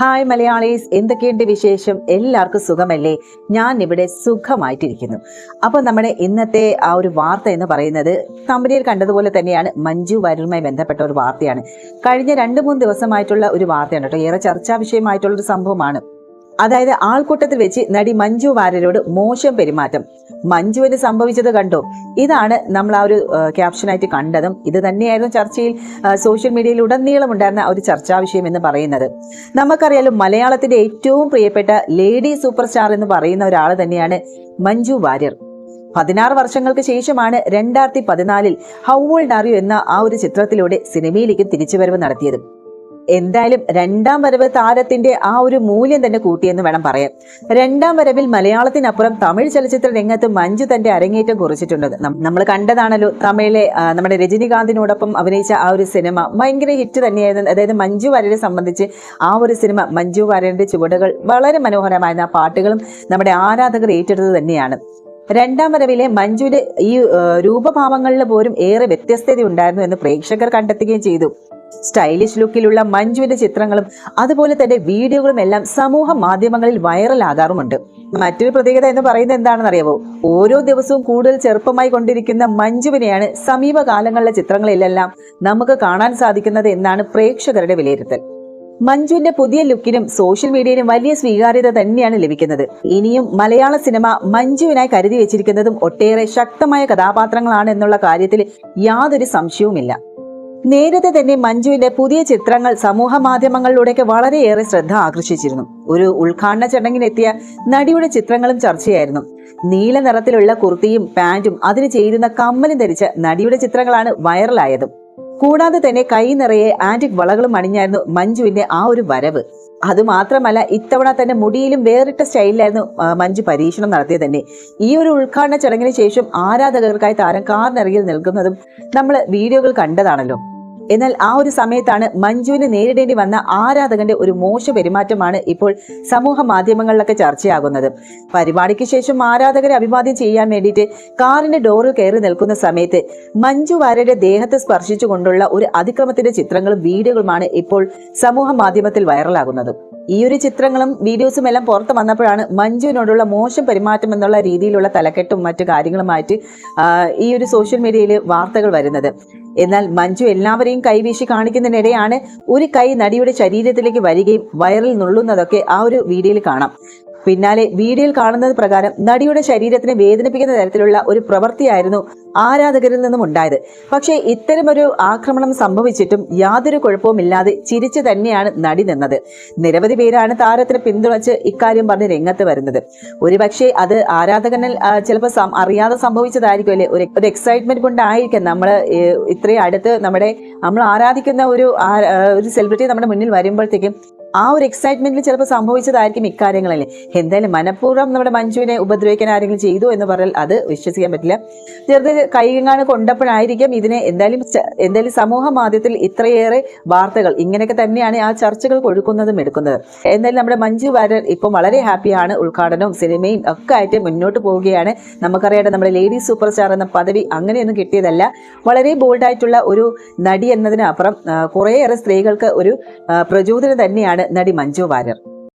Hi Malayalees. എന്തൊക്കെയുണ്ട് വിശേഷം? എല്ലാവർക്കും സുഖമല്ലേ? ഞാൻ ഇവിടെ സുഖമായിട്ടിരിക്കുന്നു. അപ്പോൾ നമ്മുടെ ഇന്നത്തെ ആ ഒരു വാർത്ത എന്ന് പറയുന്നത് കമ്പനിയിൽ കണ്ടതുപോലെ തന്നെയാണ്. മഞ്ജു വാര്യരുമായി ബന്ധപ്പെട്ട ഒരു വാർത്തയാണ്. കഴിഞ്ഞ രണ്ട് മൂന്ന് ദിവസമായിട്ടുള്ള ഒരു വാർത്തയാണ് കേട്ടോ. ഏറെ ചർച്ചാ വിഷയമായിട്ടുള്ള ഒരു സംഭവമാണ്. അതായത് ആൾക്കൂട്ടത്തിൽ വെച്ച് നടി മഞ്ജു വാര്യരോട് മോശം പെരുമാറ്റം. മഞ്ജുവിന് സംഭവിച്ചത് കണ്ടോ. ഇതാണ് നമ്മൾ ആ ഒരു ക്യാപ്ഷനായിട്ട് കണ്ടതും. ഇത് തന്നെയായിരുന്നു ചർച്ചയിൽ സോഷ്യൽ മീഡിയയിൽ ഉടനീളം ഉണ്ടായിരുന്ന ഒരു ചർച്ചാ വിഷയം എന്ന് പറയുന്നത്. നമുക്കറിയാലോ മലയാളത്തിന്റെ ഏറ്റവും പ്രിയപ്പെട്ട ലേഡി സൂപ്പർ സ്റ്റാർ എന്ന് പറയുന്ന ഒരാൾ തന്നെയാണ് മഞ്ജു വാര്യർ. പതിനാറ് വർഷങ്ങൾക്ക് ശേഷമാണ് രണ്ടായിരത്തി പതിനാലിൽ ഹൗ ഓൾഡ് എന്ന ആ ഒരു ചിത്രത്തിലൂടെ സിനിമയിലേക്ക് തിരിച്ചുവരവ് നടത്തിയത്. എന്തായാലും രണ്ടാം വരവ് താരത്തിന്റെ ആ ഒരു മൂല്യം തന്നെ കൂട്ടിയെന്ന് വേണം പറയാൻ. രണ്ടാം വരവിൽ മലയാളത്തിനപ്പുറം തമിഴ് ചലച്ചിത്ര രംഗത്ത് മഞ്ജു തന്റെ അരങ്ങേറ്റം കുറിച്ചിട്ടുണ്ട്. നമ്മൾ കണ്ടതാണല്ലോ തമിഴിലെ നമ്മുടെ രജനികാന്തിനോടൊപ്പം അഭിനയിച്ച ആ ഒരു സിനിമ ഭയങ്കര ഹിറ്റ് തന്നെയായിരുന്നു. അതായത് മഞ്ജു വാര്യരെ സംബന്ധിച്ച് ആ ഒരു സിനിമ മഞ്ജു വാര്യരുടെ ചുവടുകൾ വളരെ മനോഹരമായിരുന്നു ആ പാട്ടുകളും നമ്മുടെ ആരാധകർ ഏറ്റെടുത്തത് തന്നെയാണ്. രണ്ടാം വരവിലെ മഞ്ജുവിന്റെ ഈ രൂപഭാവങ്ങളിൽ പോലും ഏറെ വ്യത്യസ്തത ഉണ്ടായിരുന്നു എന്ന് പ്രേക്ഷകർ കണ്ടെത്തുകയും ചെയ്തു. സ്റ്റൈലിഷ് ലുക്കിലുള്ള മഞ്ജുവിന്റെ ചിത്രങ്ങളും അതുപോലെ തന്നെ വീഡിയോകളും എല്ലാം സമൂഹ മാധ്യമങ്ങളിൽ വൈറലാകാറുമുണ്ട്. മറ്റൊരു പ്രത്യേകത എന്ന് പറയുന്നത് എന്താണെന്ന് അറിയാവോ ഓരോ ദിവസവും കൂടുതൽ ചെറുപ്പമായി കൊണ്ടിരിക്കുന്ന മഞ്ജുവിനെയാണ് സമീപകാലങ്ങളിലെ ചിത്രങ്ങളിലെല്ലാം നമുക്ക് കാണാൻ സാധിക്കുന്നത് എന്നാണ് പ്രേക്ഷകരുടെ വിലയിരുത്തൽ. മഞ്ജുവിന്റെ പുതിയ ലുക്കിനും സോഷ്യൽ മീഡിയയിലും വലിയ സ്വീകാര്യത തന്നെയാണ് ലഭിക്കുന്നത്. ഇനിയും മലയാള സിനിമ മഞ്ജുവിനായി കരുതി വെച്ചിരിക്കുന്നതും ഒട്ടേറെ ശക്തമായ കഥാപാത്രങ്ങളാണ് എന്നുള്ള കാര്യത്തിൽ യാതൊരു സംശയവുമില്ല. നേരത്തെ തന്നെ മഞ്ജുവിന്റെ പുതിയ ചിത്രങ്ങൾ സമൂഹ മാധ്യമങ്ങളിലൂടെയൊക്കെ വളരെയേറെ ശ്രദ്ധ ആകർഷിച്ചിരുന്നു. ഒരു ഉദ്ഘാടന ചടങ്ങിനെത്തിയ നടിയുടെ ചിത്രങ്ങളും ചർച്ചയായിരുന്നു. നീല നിറത്തിലുള്ള കുർത്തിയും പാന്റും അതിന് ചേരുന്ന കമ്മലും ധരിച്ച നടിയുടെ ചിത്രങ്ങളാണ് വൈറലായതും. കൂടാതെ തന്നെ കൈ നിറയെ ആന്റിക് വളകളും അണിഞ്ഞായിരുന്നു മഞ്ജുവിന്റെ ആ ഒരു വരവ്. അതുമാത്രമല്ല ഇത്തവണ തന്നെ മുടിയിലും വേറിട്ട സ്റ്റൈലിലായിരുന്നു മഞ്ജു പരീക്ഷണം നടത്തിയത് തന്നെ. ഈ ഒരു ഉദ്ഘാടന ചടങ്ങിന് ശേഷം ആരാധകർക്കായി താരം കാറിനറിയിൽ നിൽക്കുന്നതും നമ്മൾ വീഡിയോകൾ കണ്ടതാണല്ലോ. എന്നാൽ ആ ഒരു സമയത്താണ് മഞ്ജുവിന് നേരിടേണ്ടി വന്ന ആരാധകന്റെ ഒരു മോശ പെരുമാറ്റമാണ് ഇപ്പോൾ സമൂഹ മാധ്യമങ്ങളിലൊക്കെ ചർച്ചയാകുന്നത്. പരിപാടിക്ക് ശേഷം ആരാധകരെ അഭിവാദ്യം ചെയ്യാൻ വേണ്ടിയിട്ട് കാറിന്റെ ഡോറിൽ കയറി നിൽക്കുന്ന സമയത്ത് മഞ്ജു വാര്യയുടെ ദേഹത്തെ സ്പർശിച്ചുകൊണ്ടുള്ള ഒരു അതിക്രമത്തിന്റെ ചിത്രങ്ങളും വീഡിയോകളുമാണ് ഇപ്പോൾ സമൂഹ മാധ്യമത്തിൽ വൈറലാകുന്നത്. ഈ ഒരു ചിത്രങ്ങളും വീഡിയോസും എല്ലാം പുറത്ത് വന്നപ്പോഴാണ് മഞ്ജുവിനോടുള്ള മോശം പെരുമാറ്റം എന്നുള്ള രീതിയിലുള്ള തലക്കെട്ടും മറ്റു കാര്യങ്ങളുമായിട്ട് ഈ ഒരു സോഷ്യൽ മീഡിയയിൽ വാർത്തകൾ വരുന്നത്. എന്നാൽ മഞ്ജു എല്ലാവരെയും കൈവീശി കാണിക്കുന്നതിനിടെയാണ് ഒരു കൈ നടിയുടെ ശരീരത്തിലേക്ക് വരികയും വയറിൽ നുള്ളുന്നതൊക്കെ ആ ഒരു വീഡിയോയിൽ കാണാം. പിന്നാലെ വീഡിയോയിൽ കാണുന്നത് പ്രകാരം നടിയുടെ ശരീരത്തിനെ വേദനിപ്പിക്കുന്ന തരത്തിലുള്ള ഒരു പ്രവൃത്തിയായിരുന്നു ആരാധകരിൽ നിന്നും ഉണ്ടായത്. പക്ഷേ ഇത്തരമൊരു ആക്രമണം സംഭവിച്ചിട്ടും യാതൊരു കുഴപ്പവുമില്ലാതെ ചിരിച്ചു തന്നെയാണ് നടി നിന്നത്. നിരവധി പേരാണ് താരത്തിനെ പിന്തുണച്ച് ഇക്കാര്യം പറഞ്ഞ് രംഗത്ത് വരുന്നത്. ഒരുപക്ഷെ അത് ആരാധകനിൽ ചിലപ്പോൾ അറിയാതെ സംഭവിച്ചതായിരിക്കും അല്ലേ? ഒരു എക്സൈറ്റ്മെന്റ് കൊണ്ടായിരിക്കാം നമ്മൾ ഇത്രയും അടുത്ത് നമ്മുടെ നമ്മൾ ആരാധിക്കുന്ന ഒരു ഒരു സെലിബ്രിറ്റി നമ്മുടെ മുന്നിൽ വരുമ്പോഴത്തേക്കും ആ ഒരു എക്സൈറ്റ്മെന്റിൽ ചിലപ്പോൾ സംഭവിച്ചതായിരിക്കും ഇക്കാര്യങ്ങളല്ലേ എന്തായാലും മനഃപൂർവം നമ്മുടെ മഞ്ജുവിനെ ഉപദ്രവിക്കാൻ ആരെങ്കിലും ചെയ്തു എന്ന് പറഞ്ഞാൽ അത് വിശ്വസിക്കാൻ പറ്റില്ല. ചെറുത് കൈകാണ് കൊണ്ടപ്പോഴായിരിക്കും ഇതിനെ എന്തായാലും എന്തായാലും സമൂഹ മാധ്യമത്തിൽ ഇത്രയേറെ വാർത്തകൾ ഇങ്ങനെയൊക്കെ തന്നെയാണ് ആ ചർച്ചകൾ കൊഴുക്കുന്നതും എടുക്കുന്നത്. എന്തായാലും നമ്മുടെ മഞ്ജു വാര്യർ ഇപ്പം വളരെ ഹാപ്പിയാണ് ഉദ്ഘാടനവും സിനിമയും ഒക്കെ ആയിട്ട് മുന്നോട്ട് പോവുകയാണ്. നമുക്കറിയാം നമ്മുടെ ലേഡി സൂപ്പർ സ്റ്റാർ എന്ന പദവി അങ്ങനെയൊന്നും കിട്ടിയതല്ല. വളരെ ബോൾഡായിട്ടുള്ള ഒരു നടി എന്നതിനപ്പുറം കുറേയേറെ സ്ത്രീകൾക്ക് ഒരു പ്രചോദനം തന്നെയാണ് നടി മഞ്ജു വാര്യർ.